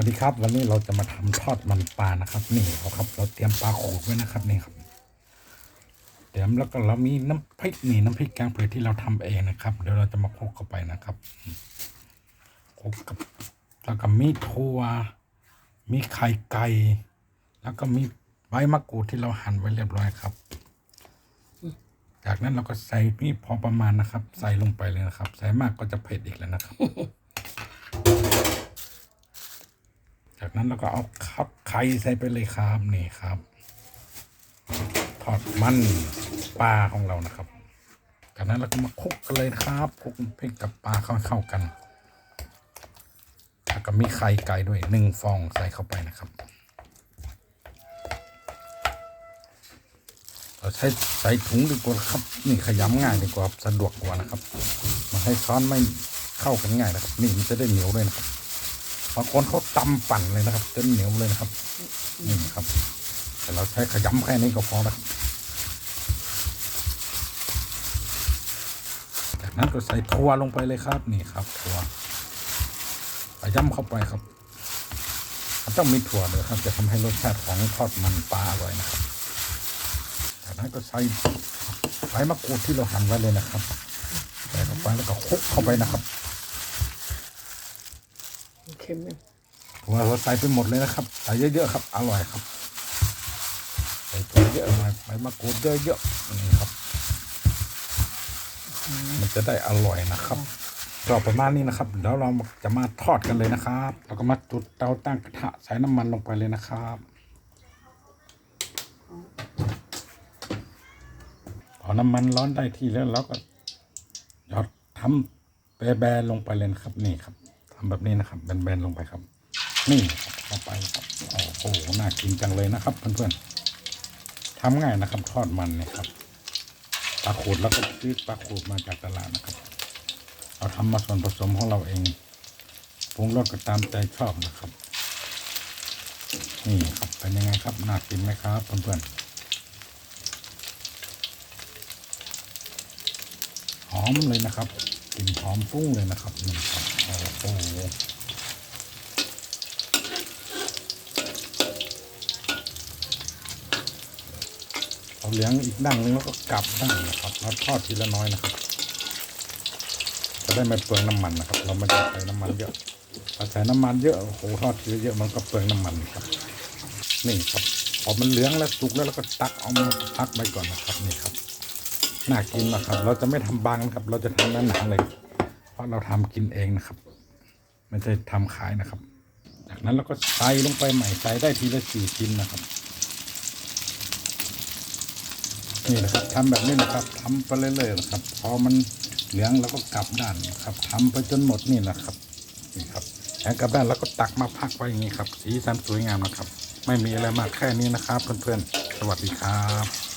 วัสดีครับ วันนี้เราจะมาทำทอดมันปลานะครับ นี่เราครับ เราเตรียมปลาโขกไว้นะครับนี่ครับเตรียมแล้วก็เรามีน้ำพริกนี่น้ำพริกแกงเผ็ดที่เราทำเองนะครับ เดี๋ยวเราจะมาคลุกเข้าไปนะครับคลุกกับแล้วก็มีถั่วมีไข่ไก่แล้วก็มีใบมะกรูดที่เราหั่นไว้เรียบร้อยครับ จากนั้นเราก็ใส่นี่พอประมาณนะครับ ใส่ลงไปเลยนะครับ ใส่มากก็จะเผ็ดอีกแล้วนะครับ จากนั้นเราก็เอาคับไข่ใส่ไปเลยครับนี่ครับ ทอดมันปลาของเรานะครับ จากนั้นเราก็มาคลุกกันเลยครับคลุกพริกกับปลาเข้าเข้ากันแล้วก็มีไข่ไก่ด้วยหนึ่งฟองใส่เข้าไปนะครับ เราใช้ใส่ถุงดีกว่าครับ นี่ขยำง่ายดีกว่าสะดวกกว่านะครับ มาให้ช้อนไม่เข้ากันง่ายนะครับ นี่มันจะได้เหนียวด้วยนะครับ บางคนเขาตำปั่นเลยนะครับจนเหนียวเลยนะครับนี่ครับ แต่เราใช้ขยำแค่นี้ก็พอแล้วจากนั้นก็ใส่ถั่วลงไปเลยครับ นี่ครับถั่วขยำเข้าไปครับมันต้องมีถั่วเลยครับ จะทำให้รสชาติของทอดมันปลาอร่อยนะครับจากนั้นก็ใส่ใบมะกรูดที่เราหั่นไว้เลยนะครับใส่เข้าไปแล้วก็คลุกเข้าไปนะครับ เค็มไหมถั่วเราใส่ไปหมดเลยนะครับใส่เยอะๆครับ อร่อยครับใส่ถั่วเยอะหน่อยใบมะกรูดเยอะๆนี่ครับ มันจะได้อร่อยนะครับก็ประมาณนี้นะครับเดี๋ยวเราจะมาทอดกันเลยนะครับแล้วก็มาจุดเตาตั้งกระทะใส่น้ำมันลงไปเลยนะครับพอน้ำมันร้อนได้ที่แล้วเราก็หยอดทำแบนๆลงไปเลยนะครับนี่ครับ ทำแบบนี้นะครับแบนๆลงไปครับ นี่เข้าไปครับโอ้โหน่ากินจังเลยนะครับ เพื่อนๆทำง่ายนะครับทอดมันเนี่ยครับปลาขูดแล้วก็ซื้อปลาขูดมาจากตลาดนะครับ เราทำมาส่วนผสมของเราเองปรุงรสก็ตามใจชอบนะครับนี่ครับเป็นยังไงครับน่ากินไหมครับเพื่อนๆหอมเลยนะครับ กลิ่นหอมฟุ้งเลยนะครับนี่ครับโอ้โหเอาเหลียงอีกดั้งนึงแล้วก็กลับดั้งนะครับเราทอดทีละน้อยนะครับ จะได้ไม่เปลืองน้ำมันนะครับ เราไม่ต้องใส่น้ำมันเยอะถ้าใส่น้ำมันเยอะโอ้โหทอดทีละเยอะมันก็เปลืองน้ำมันครับนี่ครับพอมันเหลืองแล้วสุกแล้วเราก็ตักเอามาพักไว้ก่อนนะครับนี่ครับ น่ากินนะครับ เราจะไม่ทำบางนะครับ เราจะทำหนาๆเลย เพราะเราทำกินเองนะครับ ไม่ใช่ทำขายนะครับ จากนั้นเราก็ใส่ลงไปใหม่ใส่ได้ทีละสี่ชิ้นนะครับ นี่นะครับทำแบบนี้นะครับทำไปเรื่อยๆนะครับ พอมันเหลืองแล้วก็กลับด้านนะครับทำไปจนหมดนี่นะครับ นี่ครับแล้วกลับด้านแล้วก็ตักมาพักไว้อย่างนี้ครับ สีสันสวยงามนะครับ ไม่มีอะไรมากแค่นี้นะครับ เพื่อนๆ สวัสดีครับ